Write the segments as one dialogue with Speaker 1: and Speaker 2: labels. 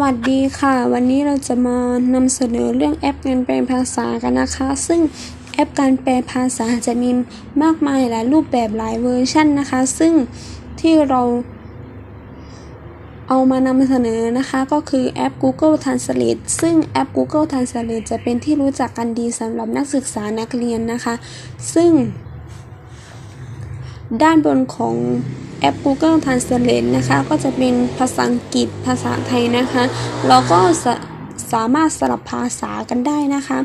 Speaker 1: วัสดีค่ะ วันนี้เราจะมานำเสนอเรื่องแอปการแปลภาษากันนะคะ ซึ่งแอปการแปลภาษาจะมีมากมายหลายรูปแบบหลายเวอร์ชันนะคะ ซึ่งที่เราเอามานำเสนอนะคะ ก็คือแอป Google Translate ซึ่งแอป Google Translate จะเป็นที่รู้จักกันดีสำหรับนักศึกษานักเรียนนะคะ ซึ่ง ด้านบนของ แอป Google Translate นะคะ ก็จะเป็นภาษาอังกฤษภาษาไทยนะคะ เราก็สาสามารถสลับภาษากันได้นะคะ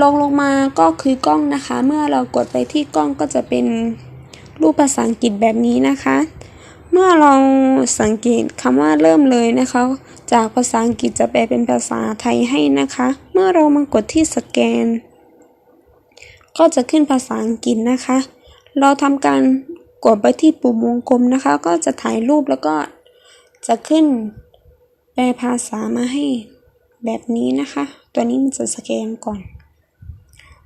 Speaker 1: ลงลงมาก็คือกล้องนะคะ เมื่อเรากดไปที่กล้องก็จะเป็นรูปภาษาอังกฤษแบบนี้นะคะ เมื่อเราสังเกตคำว่าเริ่มเลยนะคะ จากภาษาอังกฤษจะแปลเป็นภาษาไทยให้นะคะ เมื่อเรามากดที่สแกน ก็จะขึ้นภาษาอังกฤษนะคะ เราทำการ กดไปที่ปุ่มวงกลมนะคะ ก็จะถ่ายรูปแล้วก็จะขึ้นแปลภาษามาให้แบบนี้นะคะ ตัวนี้มันจะสแกนก่อน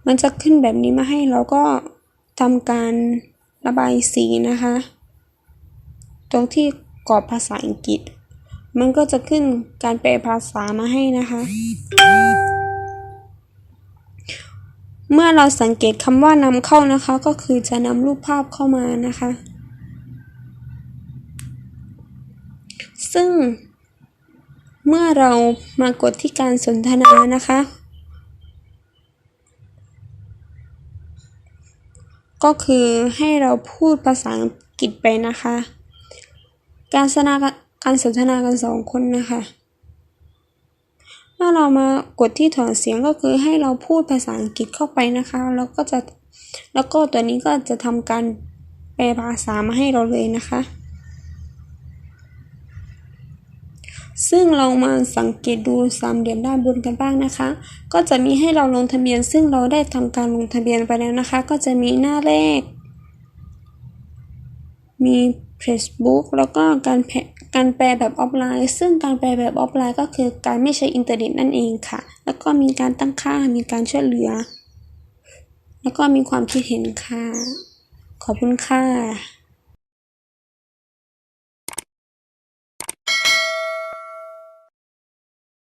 Speaker 1: มันจะขึ้นแบบนี้มาให้เราก็ทำการระบายสีนะคะ ตรงที่กรอบภาษาอังกฤษ มันก็จะขึ้นการแปลภาษามาให้นะคะ เมื่อเราสังเกตคำว่านำเข้านะคะ ก็คือจะนำรูปภาพเข้ามานะคะ ซึ่ง เมื่อเรามากดที่การสนทนานะคะ ก็คือให้เราพูดภาษาอังกฤษไปนะคะ การสนทนาการสนทนากันสองคนนะคะ เมื่อเรามากดที่ถอนเสียงก็คือให้เราพูดภาษาอังกฤษเข้าไปนะคะ แล้วก็จะแล้วก็ตัวนี้ก็จะทำการแปลภาษามาให้เราเลยนะคะ ซึ่งเรามาสังเกตดูสามเหลี่ยมด้านบนกันบ้างนะคะ ก็จะมีให้เราลงทะเบียน ซึ่งเราได้ทำการลงทะเบียนไปแล้วนะคะ ก็จะมีหน้าแรก มี Facebook แล้วก็การแการแปลแบบออฟไลน์ ซึ่งการแปลแบบออฟไลน์ก็คือการไม่ใช้อินเทอร์เน็ตนั่นเองค่ะ แล้วก็มีการตั้งค่า มีการช่วยเหลือ แล้วก็มีความคิดเห็นค่ะ ขอบคุณค่ะ